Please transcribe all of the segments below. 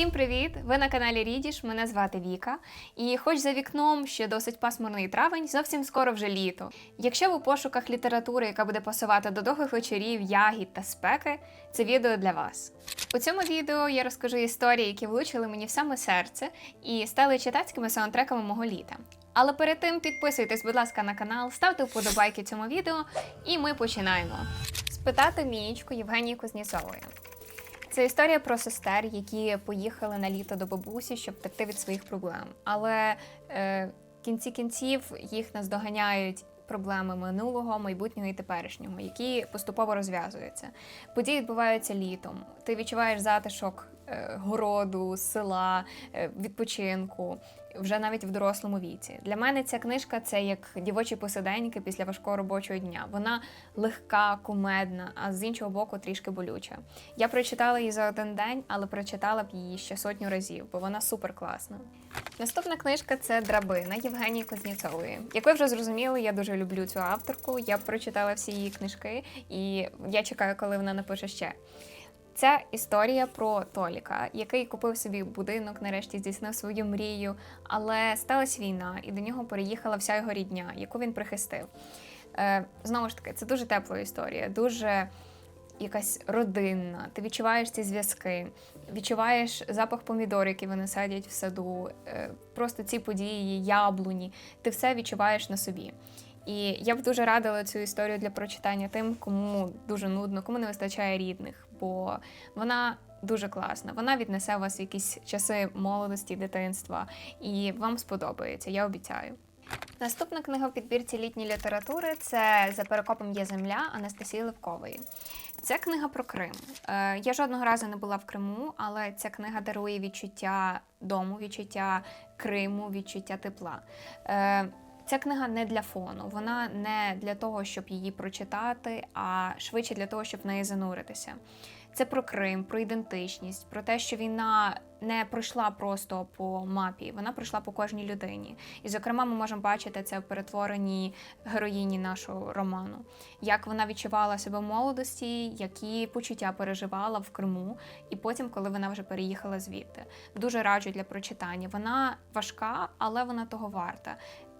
Всім привіт! Ви на каналі Рідіш. Мене звати Віка. І хоч за вікном ще досить пасмурний травень, зовсім скоро вже літо. Якщо ви у пошуках літератури, яка буде пасувати до довгих вечорів, ягід та спеки, це відео для вас. У цьому відео я розкажу історії, які влучили мені в саме серце і стали читацькими саундтреками мого літа. Але перед тим підписуйтесь, будь ласка, на канал, ставте вподобайки цьому відео, і ми починаємо. Спитати Мієчку Євгенії Кузнєцової. Це історія про сестер, які поїхали на літо до бабусі, щоб втекти від своїх проблем. Але е, в кінці кінців їх наздоганяють проблеми минулого, майбутнього і теперішнього, які поступово розв'язуються. Події відбуваються літом. Ти відчуваєш затишок городу, села, е, відпочинку. Вже навіть в дорослому віці. Для мене ця книжка це як дівочі посиденьки після важкого робочого дня. Вона легка, кумедна, а з іншого боку трішки болюча. Я прочитала її за один день, але прочитала б її ще сотню разів, бо вона супер класна. Наступна книжка це Драбина Євгенії Кузнєцової. Як ви вже зрозуміли, я дуже люблю цю авторку. Я прочитала всі її книжки, і я чекаю, коли вона напише ще. Ця історія про Толіка, який купив собі будинок, нарешті здійснив свою мрію, але сталася війна, і до нього переїхала вся його рідня, яку він прихистив. Е, знову ж таки, це дуже тепла історія, дуже якась родинна. Ти відчуваєш ці зв'язки, відчуваєш запах помідор, які вони садять в саду, е, просто ці події, яблуні. Ти все відчуваєш на собі. І я б дуже радила цю історію для прочитання тим, кому дуже нудно, кому не вистачає рідних, бо вона дуже класна. Вона віднесе вас в якісь часи молодості, дитинства, і вам сподобається, я обіцяю. Наступна книга в підбірці літньої літератури це За перекопом є земля Анастасії Левкової. Це книга про Крим. Е, я жодного разу не була в Криму, але ця книга дарує відчуття дому, відчуття Криму, відчуття тепла. Ця книга не для фону, вона не для того, щоб її прочитати, а швидше для того, щоб в неї зануритися. Це про Крим, про ідентичність, про те, що війна не пройшла просто по мапі, вона пройшла по кожній людині. І, зокрема, ми можемо бачити це в перетворенні героїні нашого роману, як вона відчувала себе в молодості, які почуття переживала в Криму, і потім, коли вона вже переїхала звідти. Дуже раджу для прочитання. Вона важка, але вона того варта.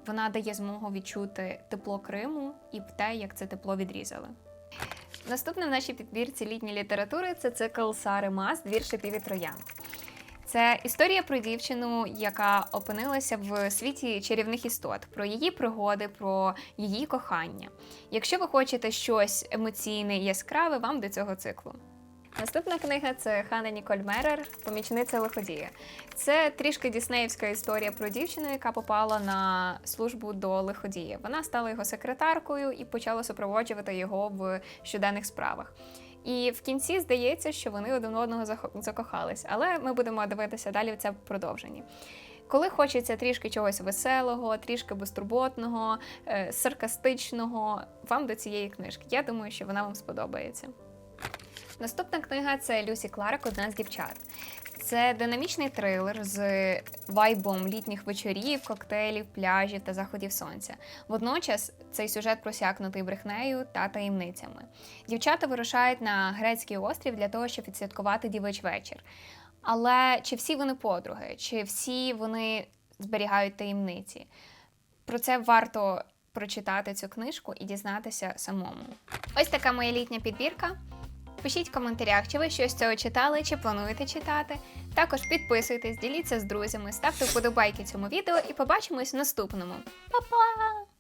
Вона дає змогу відчути тепло Криму і те, як це тепло відрізали. Наступне в нашій підбірці літньої літератури це цикл Сари Мас Двір шипів і троянд. Це історія про дівчину, яка опинилася в світі чарівних істот, про її пригоди, про її кохання. Якщо ви хочете щось емоційне і яскраве, вам до цього циклу. Наступна книга це Хана Ніколь Мерер, помічниця лиходія. Це трішки діснеївська історія про дівчину, яка попала на службу до лиходія. Вона стала його секретаркою і почала супроводжувати його в щоденних справах. І в кінці здається, що вони один одного закохались, але ми будемо дивитися далі в це продовженні. Коли хочеться трішки чогось веселого, трішки безтурботного, е, саркастичного, вам до цієї книжки. Я думаю, що вона вам сподобається. Наступна книга це Люсі Кларк, одна з дівчат. Це динамічний трилер з вайбом літніх вечорів, коктейлів, пляжів та заходів сонця. Водночас цей сюжет просякнутий брехнею та таємницями. Дівчата вирушають на грецький острів для того, щоб відсвяткувати дівич вечір. Але чи всі вони подруги, чи всі вони зберігають таємниці? Про це варто прочитати цю книжку і дізнатися самому. Ось така моя літня підбірка. Пишіть в коментарях, чи ви щось цього читали, чи плануєте читати. Також підписуйтесь, діліться з друзями, ставте вподобайки цьому відео і побачимось в наступному. Па-па!